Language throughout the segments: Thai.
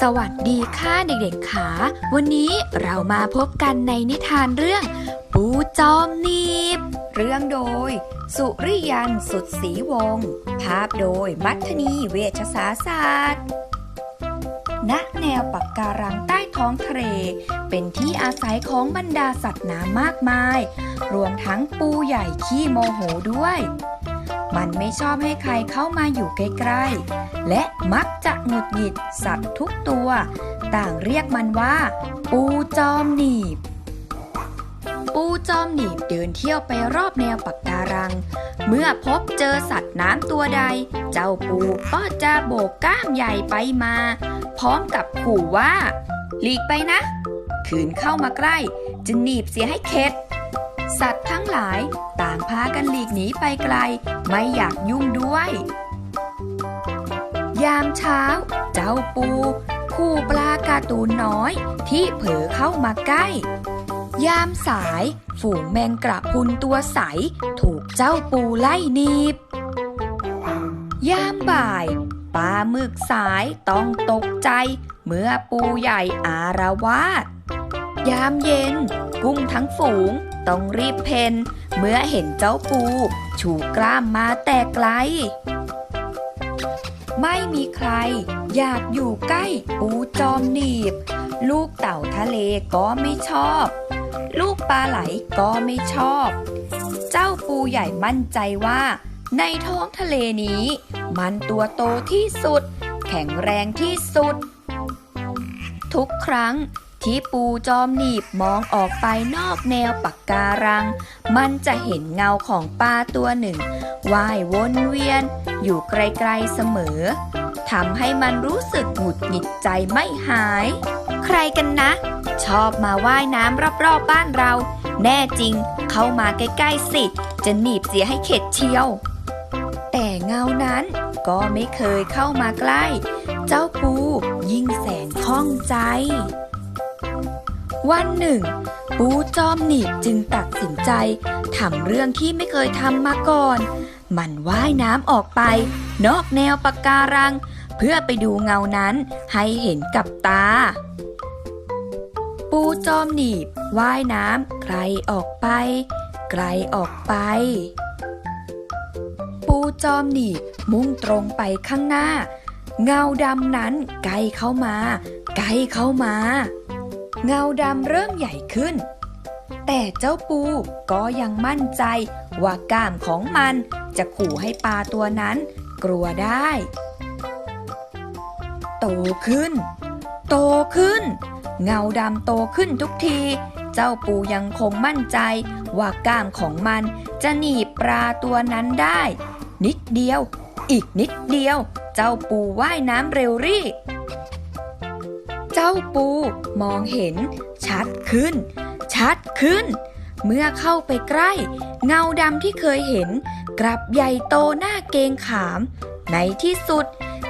สวัสดีค่ะเด็กๆค่ะวันนี้เรามาพบกันในนิทานเรื่อง ปูจอมนีบ เรื่องโดย สุริยันสุดศรีวงศ์ภาพโดยมัทนีเวชศาสตร์ ณแนวปักการังใต้ท้องทะเล เป็นที่อาศัยของบรรดาสัตว์น้ำมากมาย รวมทั้งปูใหญ่ขี้โมโหด้วย มันไม่ชอบให้ใครเข้ามาอยู่ใกล้ๆ และมักจะหงุดหงิดสัตว์ทุกตัว ต่างเรียกมันว่า ปูจอมหนีบปูจอมหนีบเดินเที่ยวไปรอบแนวปักการัง เมื่อพบเจอสัตว์น้ำตัวใด เจ้าปูก็จะโบกก้ามใหญ่ไปมา พร้อมกับขู่ว่า หลีกไปนะ ขืนเข้ามาใกล้ จะหนีบเสียให้เข็ด สัตว์ทั้งหลายต่างพากันหลีกหนีไปไกล ไม่อยากยุ่งด้วย ยามเช้า เจ้าปูคู่ปลาการ์ตูนน้อยที่เผลอเข้ามาใกล้ ยามสายฝูงแมงกระพุนตัวใส ถูกเจ้าปูไล่หนีบ ยามบ่าย ปลาหมึกสายต้องตกใจ เมื่อปูใหญ่อารวาสยามเย็น กุ้งทั้งฝูงต้องรีบเพนเมื่อเห็นเจ้าปู ชูกล้ามมาแต่ไกล ไม่มีใคร อยากอยู่ใกล้ปูจอมหนีบ ลูกเต่าทะเลก็ไม่ชอบ ลูกปลาไหลก็ไม่ชอบ เจ้าปูใหญ่มั่นใจว่า ในท้องทะเลนี้ มันตัวโตที่สุด แข็งแรงที่สุด ทุกครั้งที่ปูจอมหนีบมองออกไปนอกแนวปักการัง มันจะเห็นเงาของปลาตัวหนึ่งว่ายวนเวียน อยู่ไกลๆเสมอทำให้มันรู้สึกหงุดหงิดใจไม่หาย ใครกันนะ ชอบมาว่ายน้ำรอบๆบบ้านเรา แน่จริงเข้ามาใกล้ๆสิ จะหนีบเสียให้เข็ดเชียว แต่เงานั้นก็ไม่เคยเข้ามาใกล้ เจ้าปูยิ่งแสนข้องใจ วันหนึ่ง ปูจอมหนีบจึงตัดสินใจทำเรื่องที่ไม่เคยทำมาก่อน มันว่ายน้ำออกไป นอกแนวปะการัง เพื่อไปดูเงานั้นให้เห็นกับตา ปูจอมหนีบว่ายน้ำไกลออกไป ไกลออกไป จอมหนีบมุ่งตรงไปข้างหน้า เงาดำนั้นใกล้เข้ามา ใกล้เข้ามา เงาดำเริ่มใหญ่ขึ้น แต่เจ้าปูก็ยังมั่นใจว่าก้ามของมันจะขู่ให้ปลาตัวนั้นกลัวได้ โตขึ้น โตขึ้น เงาดำโตขึ้นทุกที เจ้าปูยังคงมั่นใจว่าก้ามของมันจะหนีบปลาตัวนั้นได้ นิดเดียว อีกนิดเดียว เจ้าปูว่ายน้ำเร็วรีบเจ้าปูมองเห็น ชัดขึ้น ชัดขึ้น เมื่อเข้าไปใกล้ เงาดำที่เคยเห็น กลับใหญ่โตหน้าเกงขาม ในที่สุด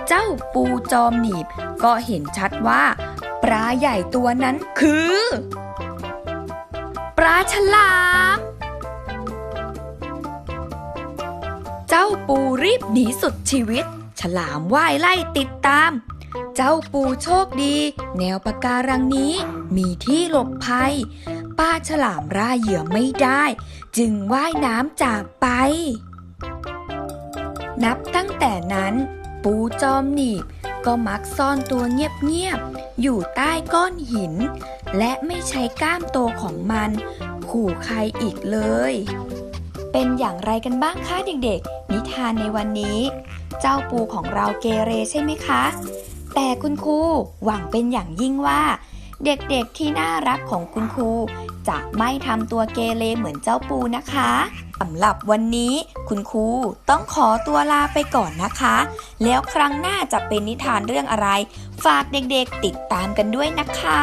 เจ้าปูจอมหนีบ ก็เห็นชัดว่า ปลาใหญ่ตัวนั้นคือ ปลาฉลาม เจ้าปูรีบหนีสุดชีวิต ฉลามว่ายไล่ติดตาม เจ้าปูโชคดี แนวปะการังนี้มีที่หลบภัย ป้าฉลามร่าเหยื่อไม่ได้ จึงว่ายน้ำจากไป นับตั้งแต่นั้น ปูจอมหนีบก็มักซ่อนตัวเงียบๆ อยู่ใต้ก้อนหิน และไม่ใช้ก้ามโตของมัน ขู่ใครอีกเลย เป็นอย่างไรกันบ้างคะเด็กๆ นิทานในวันนี้ เจ้าปูของเราเกเรใช่ไหมคะ แต่คุณครูหวังเป็นอย่างยิ่งว่า เด็กๆที่น่ารักของคุณครูจะไม่ทำตัวเกเรเหมือนเจ้าปูนะคะสำหรับวันนี้คุณครูต้องขอตัวลาไปก่อนนะคะ แล้วครั้งหน้าจะเป็นนิทานเรื่องอะไร ฝากเด็กๆติดตามกันด้วยนะคะ